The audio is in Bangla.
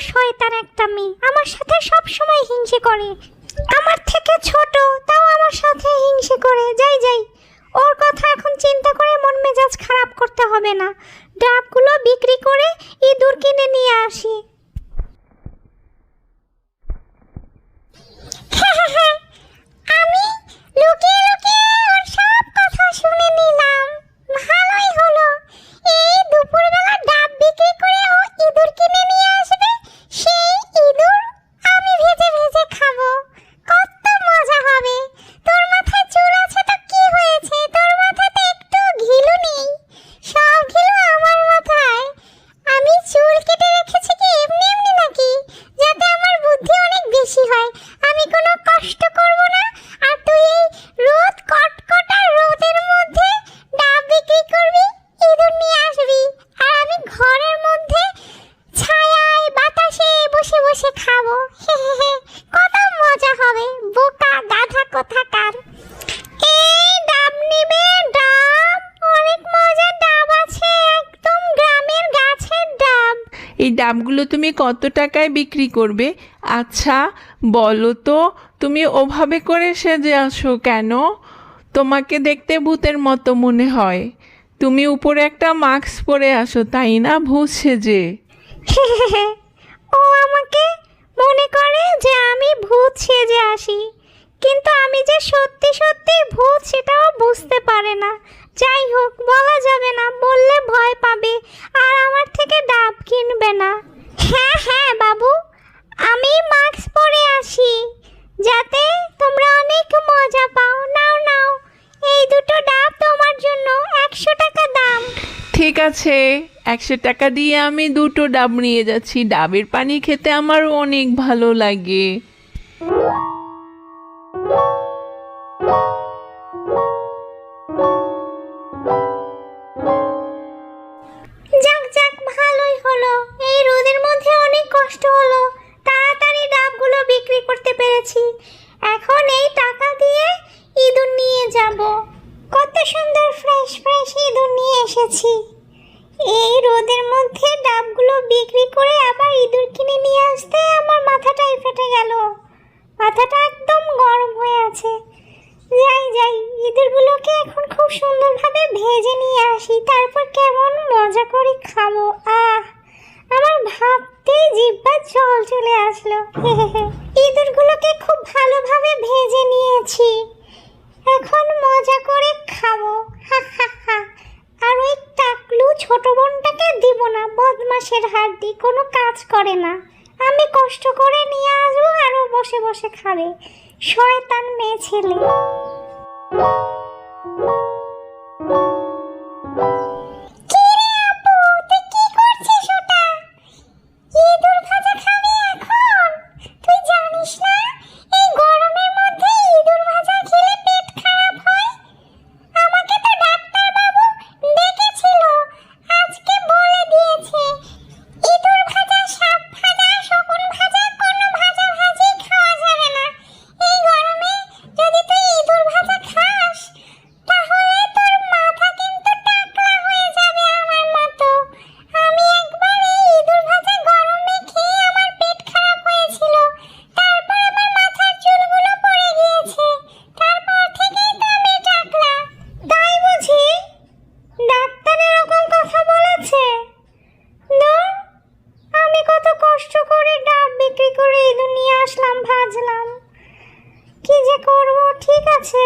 শয়তান একটা মেয়ে। আমার সাথে সব সময় হিংসে করে। আমার থেকে ছোট, তাও আমার সাথে হিংসে করে। যাই যাই। ওর কথা এখন চিন্তা করে মন মেজাজ খারাপ করতে হবে না। ডাবগুলো বিক্রি করে ইঁদুর কিনে নিয়ে আসি। এই ডাবগুলো তুমি কত টাকায় বিক্রি করবে? আচ্ছা বলো তো, তুমি ওভাবে করে সেজে আসো কেন? তোমাকে দেখতে ভূতের মতো মনে হয়। তুমি উপরে একটা মাস্ক পরে আসো তাই না ভূত সেজে? ও আমাকে মনে করে যে আমি ভূত সেজে আসি। কিন্তু আমি যে সত্যি সত্যি ভূত সেটাও বুঝতে পারে না। যাই হোক, বলা যাবে না, বললে ভয় পাবে আর আমার থেকে ডাব কিনবে না হ্যাঁ হ্যাঁ বাবু আমি মাস্ক পরে আসি যাতে তোমরা অনেক মজা পাও নাও নাও এই দুটো ডাব তোমার জন্য একশো টাকা দাম ঠিক আছে, একশো টাকা দিয়ে আমি দুটো ডাব নিয়ে যাচ্ছি। ডাবের পানি খেতে আমার অনেক ভালো লাগে। যাক যাক, ভালোই হলো। এই রোদের মধ্যে অনেক কষ্ট হলো। তাড়াতাড়ি ডাবগুলো বিক্রি করতে পেরেছি। এখন এই টাকা দিয়ে ইঁদুর নিয়ে যাব। কত সুন্দর ফ্রেশ ফ্রেশ ইঁদুর নিয়ে এসেছি। এই রোদের মধ্যে ডাবগুলো বিক্রি করে আবার ইঁদুর কিনে নিয়ে আসতে আমার মাথাটাই ফেটে গেল। মাথাটা একদম গরম হয়ে আছে। যাই যাই, ইঁদুরগুলোকে এখন খুব সুন্দরভাবে ভেজে নিয়ে আসি। তারপর কেমন মজা করে খাব। আহ, আমার ভাবতেই জিব্বা জল চলে আসলো। ইঁদুরগুলোকে খুব ভালোভাবে ভেজে নিয়েছি। এখন মজা করে খাব। হা হা হা। ছোট বোনটাকে দিব না বদমাসের হাড্ডি, কোনো কাজ করে না। আমি কষ্ট করে নিয়ে আসব আরও বসে বসে খাবে। শয়তান মেয়ে ছেলে। বাজলাম কি যে করব ঠিক আছে।